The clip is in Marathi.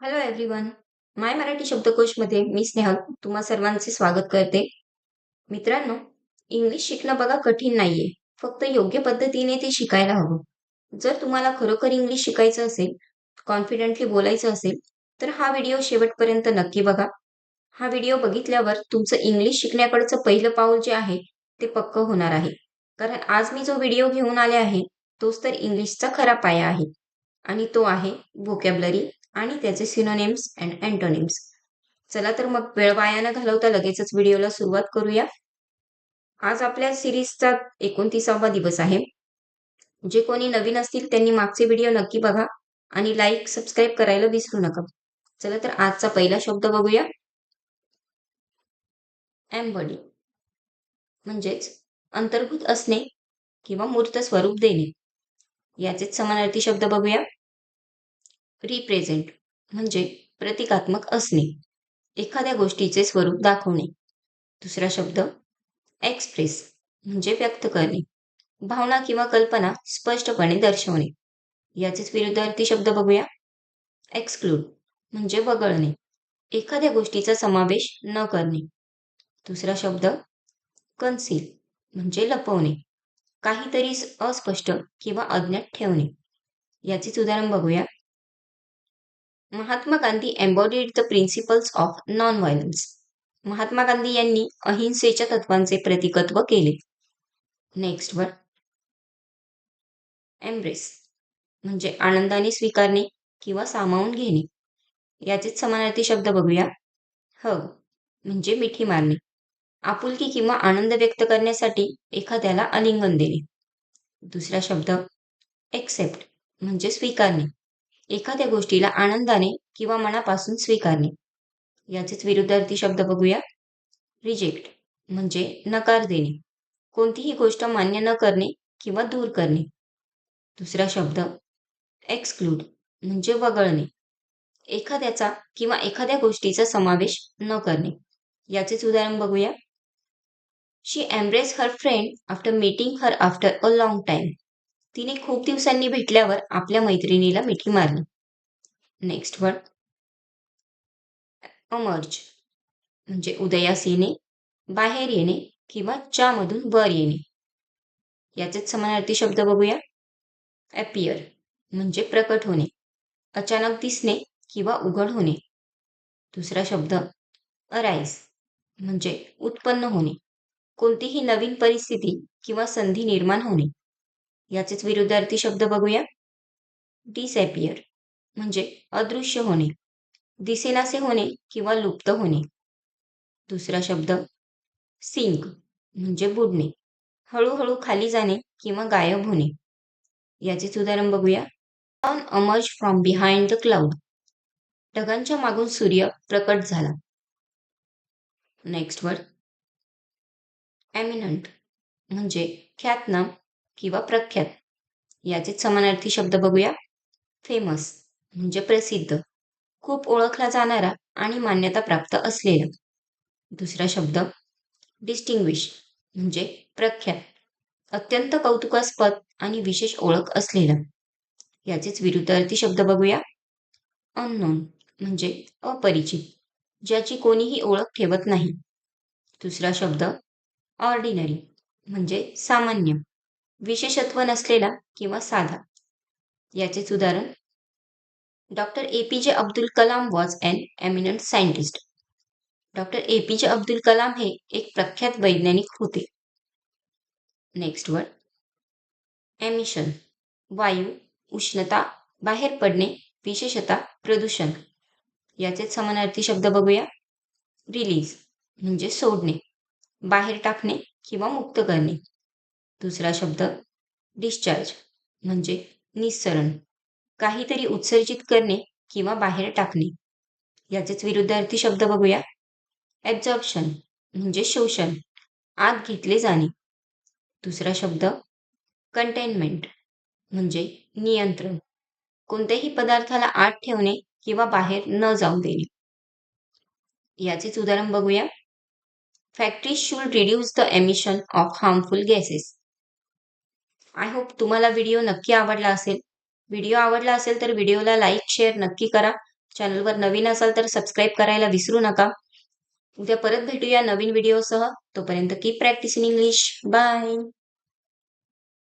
हॅलो एव्हरीवन माय मराठी शब्दकोशमध्ये मी स्नेहल तुम्हा सर्वांचे स्वागत करते. मित्रांनो इंग्लिश शिकणं बघा कठीण नाहीये. फक्त योग्य पद्धतीने ते शिकायला हवं. जर तुम्हाला खरोखर इंग्लिश शिकायचं असेल कॉन्फिडेंटली बोलायचं असेल तर हा व्हिडिओ शेवटपर्यंत नक्की बघा. हा व्हिडिओ बघितल्यावर तुमचं इंग्लिश शिकण्याकडचं पहिलं पाऊल जे आहे ते पक्क होणार आहे. कारण आज मी जो व्हिडिओ घेऊन आले आहे तोच तर इंग्लिशचा खरा पाया आहे. आणि तो आहे व्होकॅबलरी आणि त्याचे सिनोनिम्स अँड अँटोनिम्स चला तर मग वेळ वाया न घालवता लगेचच व्हिडिओला सुरुवात करूया. आज आपल्या सिरीजचा एकोणतीसावा दिवस आहे. जे कोणी नवीन असतील त्यांनी मागचे व्हिडिओ नक्की बघा आणि लाईक सबस्क्राईब करायला विसरू नका. चला तर आजचा पहिला शब्द बघूया. एम्बडी म्हणजेच अंतर्भूत असणे किंवा मूर्त स्वरूप देणे. याचेच समानार्थी शब्द बघूया. रिप्रेझेंट म्हणजे प्रतिकात्मक असणे. एखाद्या गोष्टीचे स्वरूप दाखवणे. दुसरा शब्द एक्सप्रेस म्हणजे व्यक्त करणे. भावना किंवा कल्पना स्पष्टपणे दर्शवणे. याचेच विरुद्धार्थी शब्द बघूया. एक्सक्लूड म्हणजे वगळणे. एखाद्या गोष्टीचा समावेश न करणे. दुसरा शब्द कन्सील म्हणजे लपवणे. काहीतरी अस्पष्ट किंवा अज्ञात ठेवणे. याचेच उदाहरण बघूया. Mahatma Gandhi embodied the principles of non violence Mahatma Gandhi यांनी अहिंसेच्या तत्वांचे प्रतिकत्व केले. नेक्स्ट वर एम्ब्रेस म्हणजे आनंदाने स्वीकारणे किंवा सामावून घेणे. याचेच समानार्थी शब्द बघूया. हग म्हणजे मिठी मारणे. आपुलकी किंवा आनंद व्यक्त करण्यासाठी एखाद्याला आलिंगन देणे. दुसरा शब्द एक्सेप्ट म्हणजे स्वीकारणे. एखाद्या गोष्टीला आनंदाने किंवा मनापासून स्वीकारणे. याचेच विरुद्धार्थी शब्द बघूया. रिजेक्ट म्हणजे नकार देणे. कोणतीही गोष्ट मान्य न करणे किंवा दूर करणे. दुसरा शब्द एक्सक्लूड म्हणजे वगळणे. एखाद्याचा किंवा एखाद्या गोष्टीचा समावेश न करणे. याचेच उदाहरण बघूया. She embrace her friend after meeting her after a long time तिने खूप दिवसांनी भेटल्यावर आपल्या मैत्रिणीला मिठी मारली. नेक्स्ट वर्ड अमर्ज म्हणजे उदयास येणे बाहेर येणे किंवा च्यामधून वर येणे. याचेच समानार्थी शब्द बघूया. ॲपियर म्हणजे प्रकट होणे. अचानक दिसणे किंवा उघड होणे. दुसरा शब्द. अराईज म्हणजे उत्पन्न होणे. कोणतीही नवीन परिस्थिती किंवा संधी निर्माण होणे. याचेच विरुद्धार्थी शब्द बघूया. डिसॅपियर म्हणजे अदृश्य होणे. दिसेनासे होणे किंवा लुप्त होणे. दुसरा शब्द सिंक म्हणजे बुडणे. हळूहळू खाली जाणे किंवा गायब होणे. याचेच उदाहरण बघूया. On emerge from behind the cloud ढगांच्या मागून सूर्य प्रकट झाला. नेक्स्ट वर्ड एमिनंट म्हणजे ख्यातनाम किंवा प्रख्यात. याचेच समानार्थी शब्द बघूया. फेमस म्हणजे प्रसिद्ध. खूप ओळखला जाणारा आणि मान्यता प्राप्त असलेला. दुसरा शब्द डिस्टिंग्विश म्हणजे प्रख्यात. अत्यंत कौतुकास्पद आणि विशेष ओळख असलेला. याचेच विरुद्धार्थी शब्द बघूया. अननोन म्हणजे अपरिचित ज्याची कोणीही ओळख ठेवत नाही. दुसरा शब्द ऑर्डिनरी म्हणजे सामान्य. विशेषत्व नसलेला किंवा साधा. याचेच उदाहरण doctor A P J Abdul Kalam was an eminent scientist doctor A P J Abdul Kalam हे एक प्रख्यात वैज्ञानिक होते. नेक्स्ट वर्ड एमिशन वायू उष्णता बाहेर पडणे विशेषतः प्रदूषण. याचेच समानार्थी शब्द बघूया. रिलीज म्हणजे सोडणे बाहेर टाकणे किंवा मुक्त करणे. दुसरा शब्द डिस्चार्ज म्हणजे निस्सरण काहीतरी उत्सर्जित करणे किंवा बाहेर टाकणे. याचेच विरुद्धार्थी शब्द बघूया. ॲब्झॉर्प्शन म्हणजे शोषण आत घेतले जाणे. दुसरा शब्द कंटेनमेंट म्हणजे नियंत्रण. कोणत्याही पदार्थाला आत ठेवणे किंवा बाहेर न जाऊ देणे. याचेच उदाहरण बघूया. Factories should reduce the emission of harmful gases I hope तुम्हाला व्हिडिओ नक्की आवडला असेल. व्हिडिओ आवडला असेल तर व्हिडिओला लाईक शेअर नक्की करा. चॅनलवर नवीन असाल तर सबस्क्राईब करायला विसरू नका. उद्या परत भेटूया नवीन व्हिडिओसह तोपर्यंत की प्रॅक्टिस इन इंग्लिश बाय